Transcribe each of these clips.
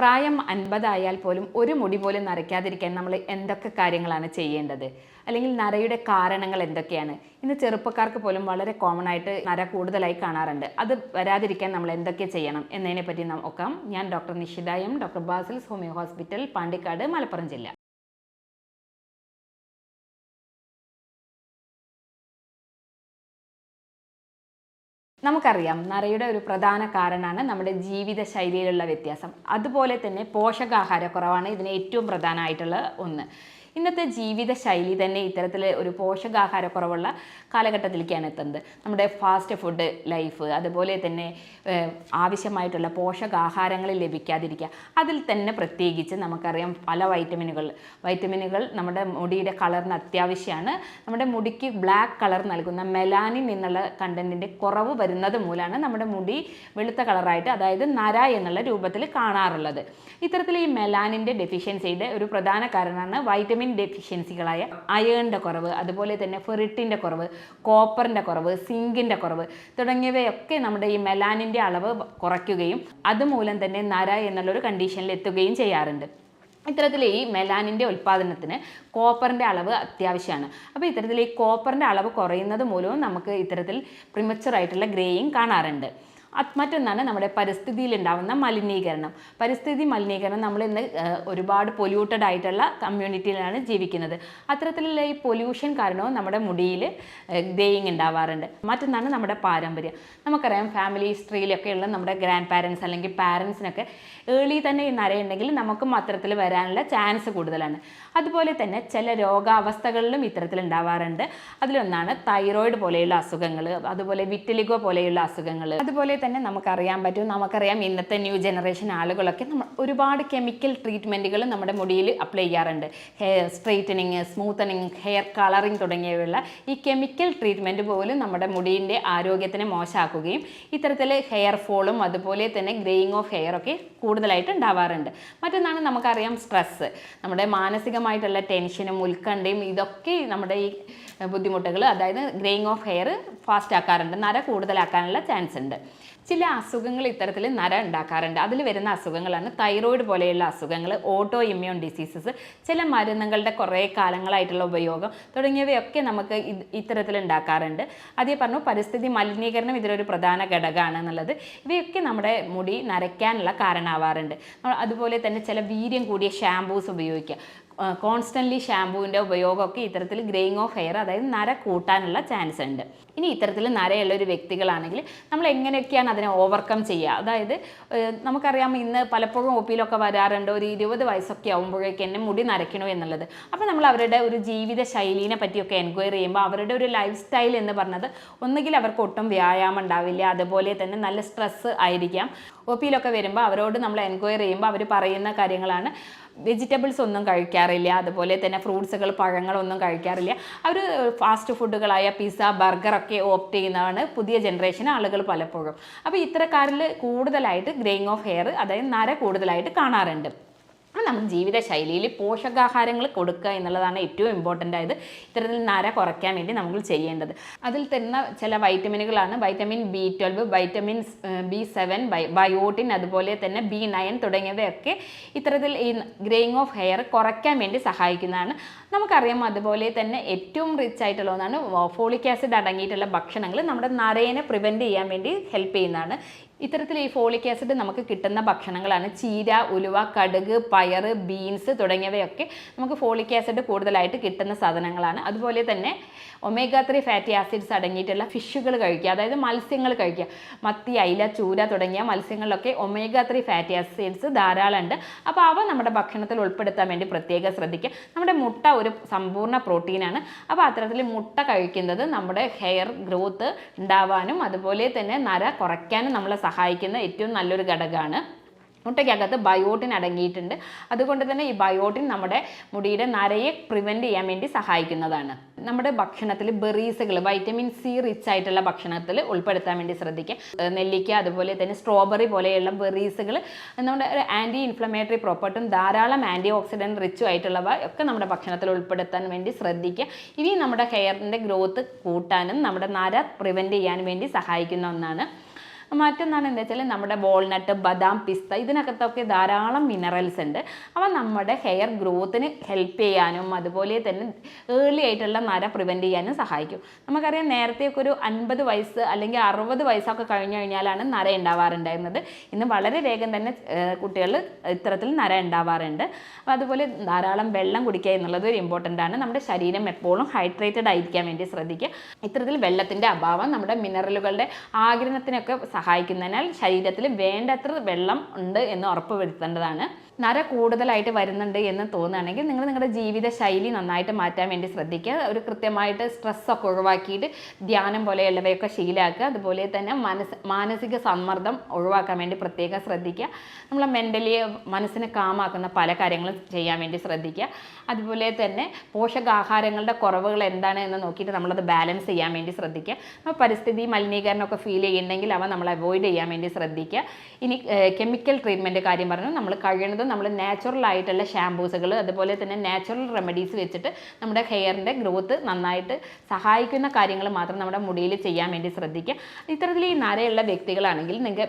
പ്രായം അൻപതായാൽ പോലും ഒരു മുടി പോലും നരയ്ക്കാതിരിക്കാൻ നമ്മൾ എന്തൊക്കെ കാര്യങ്ങളാണ് ചെയ്യേണ്ടത്? അല്ലെങ്കിൽ നരയുടെ കാരണങ്ങൾ എന്തൊക്കെയാണ്? ഇന്ന് ചെറുപ്പക്കാർക്ക് പോലും വളരെ കോമൺ ആയിട്ട് നര കൂടുതലായി കാണാറുണ്ട്. അത് വരാതിരിക്കാൻ നമ്മൾ എന്തൊക്കെ ചെയ്യണം എന്നതിനെ പറ്റി നോക്കാം ഞാൻ doctor Nishitha M doctor Basil's homeo hospital Pandikkad Malappuram ജില്ല. നമുക്കറിയാം നിറയുടെ ഒരു പ്രധാന കാരണമാണ് നമ്മുടെ ജീവിത ശൈലിയിലുള്ള വ്യത്യാസം. അതുപോലെ തന്നെ പോഷകാഹാരക്കുറവാണ് ഇതിന് ഏറ്റവും പ്രധാനമായിട്ടുള്ള ഒന്ന്. ഇന്നത്തെ ജീവിത ശൈലി തന്നെ ഇത്തരത്തിൽ ഒരു പോഷകാഹാരക്കുറവുള്ള കാലഘട്ടത്തിലേക്കാണ് എത്തുന്നത്. നമ്മുടെ ഫാസ്റ്റ് ഫുഡ് ലൈഫ് അതുപോലെ തന്നെ ആവശ്യമായിട്ടുള്ള പോഷകാഹാരങ്ങൾ ലഭിക്കാതിരിക്കുക. അതിൽ തന്നെ പ്രത്യേകിച്ച് നമുക്കറിയാം പല വൈറ്റമിനുകൾ. വൈറ്റമിനുകൾ നമ്മുടെ മുടിയുടെ കളറിന് അത്യാവശ്യമാണ് നമ്മുടെ മുടിക്ക് ബ്ലാക്ക് കളർ നൽകുന്ന മെലാനിൻ എന്നുള്ള കണ്ടന്റിന്റെ കുറവ് വരുന്നത് മൂലമാണ് നമ്മുടെ മുടി വെളുത്ത കളറായിട്ട് അതായത് നര എന്നുള്ള രൂപത്തിൽ കാണാറുള്ളത്. ഇത്തരത്തിൽ ഈ മെലാനിന്റെ ഡെഫിഷ്യൻസിയുടെ ഒരു പ്രധാന കാരണമാണ് വൈറ്റമിൻ ഡെഫിഷ്യൻസികളായ അയേണിന്റെ കുറവ് അതുപോലെ തന്നെ ഫെറിറ്റിന്റെ കുറവ് കോപ്പറിന്റെ കുറവ് സിങ്കിന്റെ കുറവ് തുടങ്ങിയവയൊക്കെ നമ്മുടെ ഈ മെലാനിന്റെ അളവ് കുറയ്ക്കുകയും അതുമൂലം തന്നെ നര എന്നുള്ളൊരു കണ്ടീഷനിൽ എത്തുകയും ചെയ്യാറുണ്ട്. ഇത്തരത്തിൽ ഈ മെലാനിന്റെ ഉൽപ്പാദനത്തിന് കോപ്പറിന്റെ അളവ് അത്യാവശ്യമാണ്. അപ്പോൾ ഇത്തരത്തിൽ ഈ കോപ്പറിന്റെ അളവ് കുറയുന്നത് മൂലവും നമുക്ക് ഇത്തരത്തിൽ പ്രിമച്ചറായിട്ടുള്ള ഗ്രേയും കാണാറുണ്ട്. മറ്റൊന്നാണ് നമ്മുടെ പരിസ്ഥിതിയിൽ ഉണ്ടാകുന്ന മലിനീകരണം. പരിസ്ഥിതി മലിനീകരണം നമ്മൾ ഇന്ന് ഒരുപാട് പൊല്യൂട്ടഡ് ആയിട്ടുള്ള കമ്മ്യൂണിറ്റിയിലാണ് ജീവിക്കുന്നത്. അത്തരത്തിലുള്ള ഈ പൊല്യൂഷൻ കാരണവും നമ്മുടെ മുടിയിൽ ഗ്രേയിങ് ഉണ്ടാവാറുണ്ട്. മറ്റൊന്നാണ് നമ്മുടെ പാരമ്പര്യം. നമുക്കറിയാം ഫാമിലി ഹിസ്റ്ററിയിലൊക്കെയുള്ള നമ്മുടെ ഗ്രാൻഡ് പാരൻസ് അല്ലെങ്കിൽ പാരൻസിനൊക്കെ ഏർലി തന്നെ ഈ നരയുണ്ടെങ്കിൽ നമുക്കും അത്തരത്തിൽ വരാനുള്ള ചാൻസ് കൂടുതലാണ്. അതുപോലെ തന്നെ ചില രോഗാവസ്ഥകളിലും ഇത്തരത്തിൽ ഉണ്ടാവാറുണ്ട്. അതിലൊന്നാണ് തൈറോയിഡ് പോലെയുള്ള അസുഖങ്ങൾ അതുപോലെ വിറ്റലിഗോ പോലെയുള്ള അസുഖങ്ങൾ. അതുപോലെ തന്നെ നമുക്കറിയാൻ പറ്റും നമുക്കറിയാം ഇന്നത്തെ ന്യൂ ജനറേഷൻ ആളുകളൊക്കെ നമ്മൾ ഒരുപാട് കെമിക്കൽ ട്രീറ്റ്മെന്റുകൾ നമ്മുടെ മുടിയിൽ അപ്ലൈ ചെയ്യാറുണ്ട്. Hair straightening smoothening hair colouring തുടങ്ങിയവയുള്ള ഈ കെമിക്കൽ ട്രീറ്റ്മെന്റ് പോലും നമ്മുടെ മുടിയിന്റെ ആരോഗ്യത്തിനെ മോശമാക്കുകയും ഇത്തരത്തിൽ ഹെയർ ഫോളും അതുപോലെ തന്നെ ഗ്രേയിങ് ഓഫ് ഹെയർ ഒക്കെ കൂടുതലായിട്ട് ഉണ്ടാവാറുണ്ട്. മറ്റൊന്നാണ് നമുക്കറിയാം സ്ട്രെസ്സ് നമ്മുടെ മാനസികമായിട്ടുള്ള ടെൻഷനും ഉത്കണ്ഠയും ഇതൊക്കെ നമ്മുടെ ഈ ബുദ്ധിമുട്ടുകൾ അതായത് ഗ്രേയിങ് ഓഫ് ഹെയർ ഫാസ്റ്റ് ആക്കാറുണ്ട്. നര കൂടുതലാക്കാനുള്ള ചാൻസ് ഉണ്ട്. ചില അസുഖങ്ങൾ ഇത്തരത്തിൽ നര ഉണ്ടാക്കാറുണ്ട്. അതിൽ വരുന്ന അസുഖങ്ങളാണ് തൈറോയിഡ് പോലെയുള്ള അസുഖങ്ങൾ ഓട്ടോ ഇമ്മ്യൂൺ ഡിസീസസ് ചില മരുന്നുകളുടെ കുറേ കാലങ്ങളായിട്ടുള്ള ഉപയോഗം തുടങ്ങിയവയൊക്കെ നമുക്ക് ഇത്തരത്തിൽ ഉണ്ടാക്കാറുണ്ട്. അതേ പറഞ്ഞു പരിസ്ഥിതി മലിനീകരണം ഇതിലൊരു പ്രധാന ഘടകമാണ് എന്നുള്ളത്. ഇവയൊക്കെ നമ്മുടെ മുടി നരയ്ക്കാനുള്ള കാരണമാവാറുണ്ട്. അതുപോലെ തന്നെ ചില വീര്യം കൂടിയ ഷാംപൂസ് ഉപയോഗിക്കുക. കോൺസ്റ്റന്റ്ലി ഷാമ്പൂവിന്റെ ഉപയോഗമൊക്കെ ഇത്തരത്തിൽ ഗ്രേയിങ് ഓഫ് ഹെയർ അതായത് നര കൂട്ടാനുള്ള ചാൻസ് ഉണ്ട്. ഇനി ഇത്തരത്തിൽ നരയുള്ള ഒരു വ്യക്തികളാണെങ്കിൽ നമ്മൾ എങ്ങനെയൊക്കെയാണ് അതിനെ ഓവർകം ചെയ്യുക? അതായത് നമുക്കറിയാം ഇന്ന് പലപ്പോഴും ഒ പിയിലൊക്കെ വരാറുണ്ട് ഒരു ഇരുപത് വയസ്സൊക്കെ ആകുമ്പോഴേക്ക് എന്നെ മുടി നരയ്ക്കണോ എന്നുള്ളത്. അപ്പോൾ നമ്മൾ അവരുടെ ഒരു ജീവിത ശൈലീനെ പറ്റിയൊക്കെ എൻക്വയറി ചെയ്യുമ്പോൾ അവരുടെ ഒരു ലൈഫ് സ്റ്റൈൽ എന്ന് പറഞ്ഞത് ഒന്നുകിൽ അവർക്ക് ഒട്ടും വ്യായാമം ഉണ്ടാവില്ല അതുപോലെ തന്നെ നല്ല സ്ട്രെസ്സ് ആയിരിക്കാം. ഒ പിയിലൊക്കെ വരുമ്പോൾ അവരോട് നമ്മൾ എൻക്വയറി ചെയ്യുമ്പോൾ അവർ പറയുന്ന കാര്യങ്ങളാണ്. വെജിറ്റബിൾസ് ഒന്നും കഴിക്കാറില്ല അതുപോലെ തന്നെ ഫ്രൂട്ട്സുകൾ പഴങ്ങളൊന്നും കഴിക്കാറില്ല. അവർ ഫാസ്റ്റ് ഫുഡുകളായ പിസ്സ ബർഗറൊക്കെ ഓപ്റ്റ് ചെയ്യുന്നതാണ് പുതിയ ജനറേഷൻ ആളുകൾ പലപ്പോഴും. അപ്പോൾ ഇത്തരക്കാരിൽ കൂടുതലായിട്ട് ഗ്രേയിങ് ഓഫ് ഹെയർ അതായത് നര കൂടുതലായിട്ട് കാണാറുണ്ട്. നമ്മൾ ജീവിതശൈലിയിൽ പോഷകാഹാരങ്ങൾ കൊടുക്കുക എന്നുള്ളതാണ് ഏറ്റവും ഇമ്പോർട്ടന്റ് ആയത്. ഇത്തരത്തിൽ നര കുറയ്ക്കാൻ വേണ്ടി നമ്മൾ ചെയ്യേണ്ടത്. അതിൽ തരുന്ന ചില വൈറ്റമിനുകളാണ് vitamin B twelve vitamin B seven biotin അതുപോലെ തന്നെ ബി നയൻ തുടങ്ങിയവയൊക്കെ ഇത്തരത്തിൽ ഈ ഗ്രേയിങ് ഓഫ് ഹെയർ കുറയ്ക്കാൻ വേണ്ടി സഹായിക്കുന്നതാണ്. നമുക്കറിയാം അതുപോലെ തന്നെ ഏറ്റവും റിച്ച് ആയിട്ടുള്ള ഒന്നാണ് ഫോളിക് ആസിഡ് അടങ്ങിയിട്ടുള്ള ഭക്ഷണങ്ങൾ നമ്മുടെ നരയനെ പ്രിവെന്റ് ചെയ്യാൻ വേണ്ടി ഹെൽപ്പ് ചെയ്യുന്നതാണ്. ഇത്തരത്തിൽ ഈ ഫോളിക് ആസിഡ് നമുക്ക് കിട്ടുന്ന ഭക്ഷണങ്ങളാണ് ചീര ഉലുവ കടുക് പയർ ബീൻസ് തുടങ്ങിയവയൊക്കെ നമുക്ക് ഫോളിക് ആസിഡ് കൂടുതലായിട്ട് കിട്ടുന്ന സാധനങ്ങളാണ്. അതുപോലെ തന്നെ ഒമേഗ ത്രീ ഫാറ്റി ആസിഡ്സ് അടങ്ങിയിട്ടുള്ള ഫിഷുകൾ കഴിക്കുക അതായത് മത്സ്യങ്ങൾ കഴിക്കുക. മത്തി അയില ചൂര തുടങ്ങിയ മത്സ്യങ്ങളിലൊക്കെ ഒമേഗ ത്രീ ഫാറ്റി ആസിഡ്സ് ധാരാളമുണ്ട്. അപ്പോൾ അവ നമ്മുടെ ഭക്ഷണത്തിൽ ഉൾപ്പെടുത്താൻ വേണ്ടി പ്രത്യേകം ശ്രദ്ധിക്കുക. നമ്മുടെ മുട്ട ഒരു സമ്പൂർണ പ്രോട്ടീനാണ്. അപ്പോൾ അത്തരത്തിൽ മുട്ട കഴിക്കുന്നത് നമ്മുടെ ഹെയർ ഗ്രോത്ത് ഉണ്ടാവാനും അതുപോലെ തന്നെ നര കുറയ്ക്കാനും നമ്മളെ സഹായിക്കുന്ന ഏറ്റവും നല്ലൊരു ഘടകമാണ്. മുട്ടയ്ക്കകത്ത് ബയോട്ടിൻ അടങ്ങിയിട്ടുണ്ട്. അതുകൊണ്ട് തന്നെ ഈ ബയോട്ടിൻ നമ്മുടെ മുടിയുടെ നരയെ പ്രിവെന്റ് ചെയ്യാൻ വേണ്ടി സഹായിക്കുന്നതാണ്. നമ്മുടെ ഭക്ഷണത്തിൽ ബെറീസുകൾ വൈറ്റമിൻ സി റിച്ച് ആയിട്ടുള്ള ഭക്ഷണത്തിൽ ഉൾപ്പെടുത്താൻ വേണ്ടി ശ്രദ്ധിക്കുക. നെല്ലിക്ക അതുപോലെ തന്നെ സ്ട്രോബെറി പോലെയുള്ള ബെറീസുകൾ നമ്മുടെ ഒരു ആന്റി ഇൻഫ്ലമേറ്ററി പ്രോപ്പർട്ടും ധാരാളം ആന്റി ഓക്സിഡന്റ് റിച്ചും ആയിട്ടുള്ളവ ഒക്കെ നമ്മുടെ ഭക്ഷണത്തിൽ ഉൾപ്പെടുത്താൻ വേണ്ടി ശ്രദ്ധിക്കുക. ഇനി നമ്മുടെ ഹെയറിന്റെ ഗ്രോത്ത് കൂട്ടാനും നമ്മുടെ നര പ്രിവെന്റ് ചെയ്യാൻ വേണ്ടി സഹായിക്കുന്ന ഒന്നാണ് മറ്റൊന്നാണ് എന്താ വെച്ചാൽ നമ്മുടെ വാൾനട്ട് ബദാം പിസ്ത ഇതിനകത്തൊക്കെ ധാരാളം മിനറൽസ് ഉണ്ട്. അവ നമ്മുടെ ഹെയർ ഗ്രോത്തിന് ഹെൽപ്പ് ചെയ്യാനും അതുപോലെ തന്നെ ഏർലി ആയിട്ടുള്ള നര പ്രിവെന്റ് ചെയ്യാനും സഹായിക്കും. നമുക്കറിയാം നേരത്തെയൊക്കെ ഒരു അൻപത് വയസ്സ് അല്ലെങ്കിൽ അറുപത് വയസ്സൊക്കെ കഴിഞ്ഞു കഴിഞ്ഞാലാണ് നര ഉണ്ടാവാറുണ്ടായിരുന്നത്. ഇന്ന് വളരെ വേഗം തന്നെ കുട്ടികൾ ഇത്തരത്തിൽ നര ഉണ്ടാവാറുണ്ട്. അപ്പോൾ അതുപോലെ ധാരാളം വെള്ളം കുടിക്കുക എന്നുള്ളത് ഒരു ഇമ്പോർട്ടന്റ് ആണ്. നമ്മുടെ ശരീരം എപ്പോഴും ഹൈഡ്രേറ്റഡ് ആയിരിക്കാൻ വേണ്ടി ശ്രദ്ധിക്കുക. ഇത്തരത്തിൽ വെള്ളത്തിന്റെ അഭാവം നമ്മുടെ മിനറലുകളുടെ ആഗിരണത്തിനൊക്കെ സഹായിക്കുന്നതിനാൽ ശരീരത്തിൽ വേണ്ടത്ര വെള്ളം ഉണ്ട് എന്ന് ഉറപ്പ് വരുത്തേണ്ടതാണ് നര കൂടുതലായിട്ട് വരുന്നുണ്ട് എന്ന് തോന്നുകയാണെങ്കിൽ നിങ്ങൾ നിങ്ങളുടെ ജീവിത ശൈലി നന്നായിട്ട് മാറ്റാൻ വേണ്ടി ശ്രദ്ധിക്കുക. ഒരു കൃത്യമായിട്ട് സ്ട്രെസ്സൊക്കെ ഒഴിവാക്കിയിട്ട് ധ്യാനം പോലെയുള്ളവയൊക്കെ ശീലാക്കുക അതുപോലെ തന്നെ മനസ് മാനസിക സമ്മർദ്ദം ഒഴിവാക്കാൻ വേണ്ടി പ്രത്യേകം ശ്രദ്ധിക്കുക. നമ്മളെ മെന്റലി മനസ്സിനെ കാമാക്കുന്ന പല കാര്യങ്ങളും ചെയ്യാൻ വേണ്ടി ശ്രദ്ധിക്കുക. അതുപോലെ തന്നെ പോഷകാഹാരങ്ങളുടെ കുറവുകൾ എന്താണ് എന്ന് നോക്കിയിട്ട് നമ്മളത് ബാലൻസ് ചെയ്യാൻ വേണ്ടി ശ്രദ്ധിക്കുക. അപ്പോൾ പരിസ്ഥിതി മലിനീകരണമൊക്കെ ഫീൽ ചെയ്യുന്നുണ്ടെങ്കിൽ അവ നമ്മൾ അവോയ്ഡ് ചെയ്യാൻ വേണ്ടി ശ്രദ്ധിക്കുക. ഇനി കെമിക്കൽ ട്രീറ്റ്മെന്റ് കാര്യം പറഞ്ഞു. നമ്മൾ കഴിയുന്നതും നമ്മൾ നാച്ചുറൽ ആയിട്ടുള്ള ഷാമ്പൂസുകൾ അതുപോലെ തന്നെ നാച്ചുറൽ റെമഡീസ് വെച്ചിട്ട് നമ്മുടെ ഹെയറിന്റെ ഗ്രോത്ത് നന്നായിട്ട് സഹായിക്കുന്ന കാര്യങ്ങൾ മാത്രം നമ്മുടെ മുടിയിൽ ചെയ്യാൻ വേണ്ടി ശ്രദ്ധിക്കുക. ഇത്തരത്തിൽ ഈ നരയുള്ള വ്യക്തികളാണെങ്കിൽ നിങ്ങൾക്ക്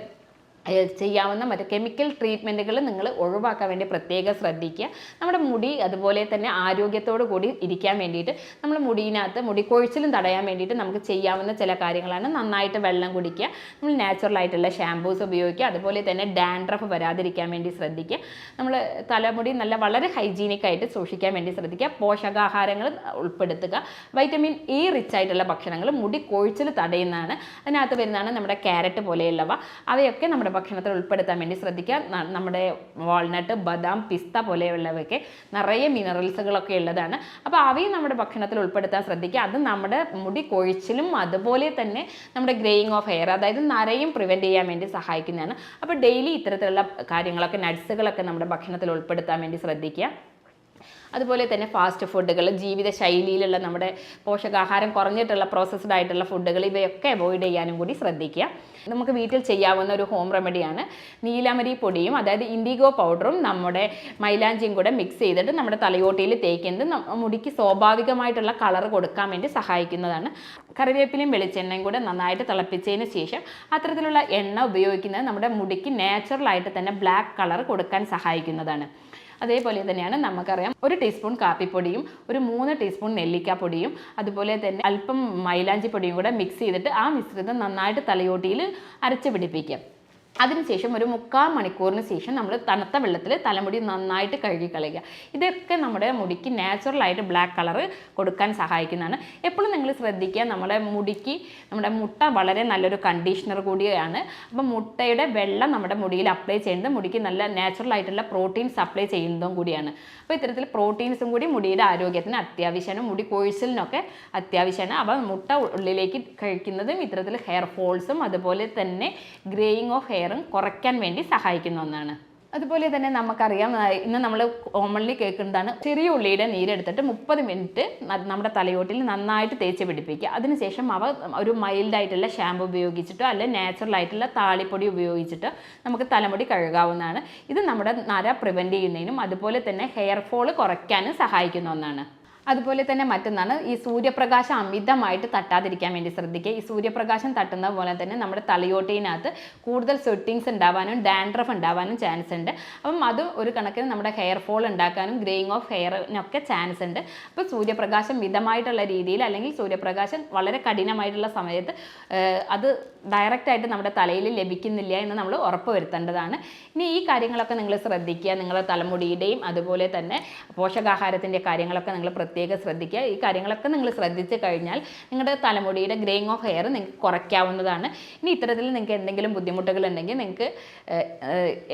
ചെയ്യാവുന്ന മറ്റ് കെമിക്കൽ ട്രീറ്റ്മെന്റുകൾ നിങ്ങൾ ഒഴിവാക്കാൻ വേണ്ടി പ്രത്യേകം ശ്രദ്ധിക്കുക. നമ്മുടെ മുടി അതുപോലെ തന്നെ ആരോഗ്യത്തോടു കൂടി ഇരിക്കാൻ വേണ്ടിയിട്ട് നമ്മൾ മുടിയിനകത്ത് മുടി കൊഴിച്ചിലും തടയാൻ വേണ്ടിയിട്ട് നമുക്ക് ചെയ്യാവുന്ന ചില കാര്യങ്ങളാണ്. നന്നായിട്ട് വെള്ളം കുടിക്കുക നമ്മൾ നാച്ചുറൽ ആയിട്ടുള്ള ഷാമ്പൂസ് ഉപയോഗിക്കുക അതുപോലെ തന്നെ ഡാൻഡ്രഫ് വരാതിരിക്കാൻ വേണ്ടി ശ്രദ്ധിക്കുക. നമ്മൾ തലമുടി നല്ല വളരെ ഹൈജീനിക് ആയിട്ട് സൂക്ഷിക്കാൻ വേണ്ടി ശ്രദ്ധിക്കുക. പോഷകാഹാരങ്ങൾ ഉൾപ്പെടുത്തുക. വൈറ്റമിൻ ഇ റിച്ച് ആയിട്ടുള്ള ഭക്ഷണങ്ങൾ മുടി കൊഴിച്ചിൽ തടയുന്നതാണ്. അതിനകത്ത് വരുന്നതാണ് നമ്മുടെ ക്യാരറ്റ് പോലെയുള്ളവ. അവയൊക്കെ നമ്മുടെ ഭക്ഷണത്തിൽ ഉൾപ്പെടുത്താൻ വേണ്ടി ശ്രദ്ധിക്കുക. നമ്മുടെ വാൾനട്ട് ബദാം പിസ്ത പോലെയുള്ളവയൊക്കെ നിറയെ മിനറൽസുകളൊക്കെ ഉള്ളതാണ്. അപ്പോൾ അവയും നമ്മുടെ ഭക്ഷണത്തിൽ ഉൾപ്പെടുത്താൻ ശ്രദ്ധിക്കുക. അത് നമ്മുടെ മുടി കൊഴിച്ചിലും അതുപോലെ തന്നെ നമ്മുടെ ഗ്രേയിങ് ഓഫ് ഹെയർ അതായത് നരയും പ്രിവെന്റ് ചെയ്യാൻ വേണ്ടി സഹായിക്കുന്നതാണ്. അപ്പോൾ ഡെയിലി ഇത്തരത്തിലുള്ള കാര്യങ്ങളൊക്കെ നട്സുകളൊക്കെ നമ്മുടെ ഭക്ഷണത്തിൽ ഉൾപ്പെടുത്താൻ വേണ്ടി ശ്രദ്ധിക്കുക. അതുപോലെ തന്നെ ഫാസ്റ്റ് ഫുഡുകൾ ജീവിതശൈലിയിലുള്ള നമ്മുടെ പോഷകാഹാരം കുറഞ്ഞിട്ടുള്ള പ്രോസസ്ഡ് ആയിട്ടുള്ള ഫുഡുകൾ ഇവയൊക്കെ അവോയ്ഡ് ചെയ്യാനും കൂടി ശ്രദ്ധിക്കുക. നമുക്ക് വീട്ടിൽ ചെയ്യാവുന്ന ഒരു ഹോം റെമഡിയാണ് നീലമരി പൊടിയും അതായത് ഇൻഡിഗോ പൗഡറും നമ്മുടെ മൈലാഞ്ചിയും കൂടെ മിക്സ് ചെയ്തിട്ട് നമ്മുടെ തലയോട്ടിയിൽ തേക്കുന്നത് മുടിക്ക് സ്വാഭാവികമായിട്ടുള്ള കളർ കൊടുക്കാൻ വേണ്ടി സഹായിക്കുന്നതാണ്. കറിവേപ്പിലയും വെളിച്ചെണ്ണയും കൂടെ നന്നായിട്ട് തിളപ്പിച്ചതിന് ശേഷം അത്തരത്തിലുള്ള എണ്ണ ഉപയോഗിക്കുന്നത് നമ്മുടെ മുടിക്ക് നാച്ചുറലായിട്ട് തന്നെ ബ്ലാക്ക് കളർ കൊടുക്കാൻ സഹായിക്കുന്നതാണ്. അതേപോലെ തന്നെയാണ് നമുക്കറിയാം ഒരു ടീസ്പൂൺ കാപ്പിപ്പൊടിയും ഒരു മൂന്ന് ടീസ്പൂൺ നെല്ലിക്കാപ്പൊടിയും അതുപോലെ തന്നെ അല്പം മൈലാഞ്ചി പൊടിയും കൂടെ മിക്സ് ചെയ്തിട്ട് ആ മിശ്രിതം നന്നായിട്ട് തലയോട്ടിയിൽ അരച്ച് പിടിപ്പിക്കുക അതിനുശേഷം ഒരു മുക്കാൽ മണിക്കൂറിന് ശേഷം നമ്മൾ തണുത്ത വെള്ളത്തിൽ തലമുടി നന്നായിട്ട് കഴുകി കളയുക. ഇതൊക്കെ നമ്മുടെ മുടിക്ക് നാച്ചുറലായിട്ട് ബ്ലാക്ക് കളർ കൊടുക്കാൻ സഹായിക്കുന്നതാണ്. എപ്പോഴും നിങ്ങൾ ശ്രദ്ധിക്കുക നമ്മുടെ മുടിക്ക് നമ്മുടെ മുട്ട വളരെ നല്ലൊരു കണ്ടീഷണർ കൂടിയാണ്. അപ്പോൾ മുട്ടയുടെ വെള്ളം നമ്മുടെ മുടിയിൽ അപ്ലൈ ചെയ്യുന്നത് മുടിക്ക് നല്ല നാച്ചുറൽ ആയിട്ടുള്ള പ്രോട്ടീൻസ് അപ്ലൈ ചെയ്യുന്നതും കൂടിയാണ്. അപ്പോൾ ഇത്തരത്തിൽ പ്രോട്ടീൻസും കൂടി മുടിയുടെ ആരോഗ്യത്തിന് അത്യാവശ്യമാണ്. മുടി കൊഴിച്ചിലിനൊക്കെ അത്യാവശ്യമാണ്. അപ്പോൾ മുട്ട ഉള്ളിലേക്ക് കഴിക്കുന്നതും ഇത്തരത്തിൽ ഹെയർ ഫോൾസും അതുപോലെ തന്നെ ഗ്രേയിങ് ഓഫ് ഹെയറും കുറയ്ക്കാൻ വേണ്ടി സഹായിക്കുന്ന ഒന്നാണ്. അതുപോലെ തന്നെ നമുക്കറിയാം ഇന്ന് നമ്മൾ കോമൺലി കേൾക്കുന്നതാണ് ചെറിയ ഉള്ളിയുടെ നീരെടുത്തിട്ട് മുപ്പത് മിനിറ്റ് നമ്മുടെ തലയോട്ടിൽ നന്നായിട്ട് തേച്ച് പിടിപ്പിക്കുക. അതിനുശേഷം അവ ഒരു മൈൽഡായിട്ടുള്ള ഷാമ്പു ഉപയോഗിച്ചിട്ടോ അല്ലെങ്കിൽ നാച്ചുറൽ ആയിട്ടുള്ള താളിപ്പൊടി ഉപയോഗിച്ചിട്ടോ നമുക്ക് തലമുടി കഴുകാവുന്നതാണ്. ഇത് നമ്മുടെ നര പ്രിവെന്റ് ചെയ്യുന്നതിനും അതുപോലെ തന്നെ ഹെയർ ഫോൾ കുറയ്ക്കാനും സഹായിക്കുന്ന ഒന്നാണ്. അതുപോലെ തന്നെ മറ്റൊന്നാണ് ഈ സൂര്യപ്രകാശം അമിതമായിട്ട് തട്ടാതിരിക്കാൻ വേണ്ടി ശ്രദ്ധിക്കുക. ഈ സൂര്യപ്രകാശം തട്ടുന്ന പോലെ തന്നെ നമ്മുടെ തലയോട്ടിനകത്ത് കൂടുതൽ സ്വെറ്റിങ്സ് ഉണ്ടാവാനും ഡാൻഡ്രഫ് ഉണ്ടാവാനും ചാൻസ് ഉണ്ട്. അപ്പം അത് ഒരു കണക്കിന് നമ്മുടെ ഹെയർ ഫോൾ ഉണ്ടാക്കാനും ഗ്രേയിങ് ഓഫ് ഹെയറിനൊക്കെ ചാൻസ് ഉണ്ട്. അപ്പോൾ സൂര്യപ്രകാശം മിതമായിട്ടുള്ള രീതിയിൽ അല്ലെങ്കിൽ സൂര്യപ്രകാശം വളരെ കഠിനമായിട്ടുള്ള സമയത്ത് അത് ഡയറക്റ്റായിട്ട് നമ്മുടെ തലയിൽ ലഭിക്കുന്നില്ല എന്ന് നമ്മൾ ഉറപ്പ് വരുത്തേണ്ടതാണ് ഇനി ഈ കാര്യങ്ങളൊക്കെ നിങ്ങൾ ശ്രദ്ധിക്കുക. നിങ്ങളുടെ തലമുടിയുടെയും അതുപോലെ തന്നെ പോഷകാഹാരത്തിന്റെ കാര്യങ്ങളൊക്കെ നിങ്ങൾ പ്രത്യേകം ശ്രദ്ധിക്കുക. ഈ കാര്യങ്ങളൊക്കെ നിങ്ങൾ ശ്രദ്ധിച്ചു കഴിഞ്ഞാൽ നിങ്ങളുടെ തലമുടിയുടെ ഗ്രേയിങ് ഓഫ് ഹെയർ നിങ്ങൾക്ക് കുറയ്ക്കാവുന്നതാണ്. ഇനി ഇത്തരത്തിൽ നിങ്ങൾക്ക് എന്തെങ്കിലും ബുദ്ധിമുട്ടുകൾ ഉണ്ടെങ്കിൽ നിങ്ങൾക്ക്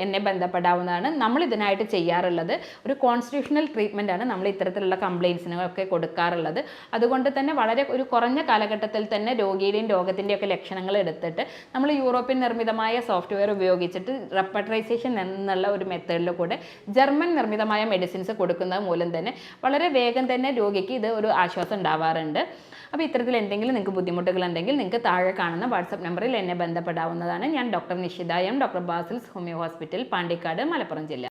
എന്നെ ബന്ധപ്പെടാവുന്നതാണ്. നമ്മൾ ഇതിനായിട്ട് ചെയ്യാറുള്ളത് ഒരു കോൺസ്റ്റിറ്റ്യൂഷണൽ ട്രീറ്റ്മെന്റ് ആണ് നമ്മൾ ഇത്തരത്തിലുള്ള കംപ്ലയിൻസിനൊക്കെ കൊടുക്കാറുള്ളത്. അതുകൊണ്ട് തന്നെ വളരെ ഒരു കുറഞ്ഞ കാലഘട്ടത്തിൽ തന്നെ രോഗിയുടെയും രോഗത്തിന്റെയും ഒക്കെ ലക്ഷണങ്ങൾ എടുത്തിട്ട് നമ്മൾ യൂറോപ്യൻ നിർമ്മിതമായ സോഫ്റ്റ്വെയർ ഉപയോഗിച്ചിട്ട് റെപ്പട്രൈസേഷൻ എന്നുള്ള ഒരു മെത്തേഡിൽ കൂടെ ജർമ്മൻ നിർമ്മിതമായ മെഡിസിൻസ് കൊടുക്കുന്നത് മൂലം തന്നെ വളരെ വേഗം തന്നെ രോഗിക്ക് ഇത് ഒരു ആശ്വാസം ഉണ്ടാവാറുണ്ട്. അപ്പോൾ ഇത്തരത്തിൽ എന്തെങ്കിലും നിങ്ങൾക്ക് ബുദ്ധിമുട്ടുകൾ ഉണ്ടെങ്കിൽ നിങ്ങൾക്ക് താഴെ കാണുന്ന വാട്സപ്പ് നമ്പറിൽ എന്നെ ബന്ധപ്പെടാവുന്നതാണ്. ഞാൻ doctor Nishitha M doctor Basil's homeo hospital Pandikkad Malappuram ജില്ല.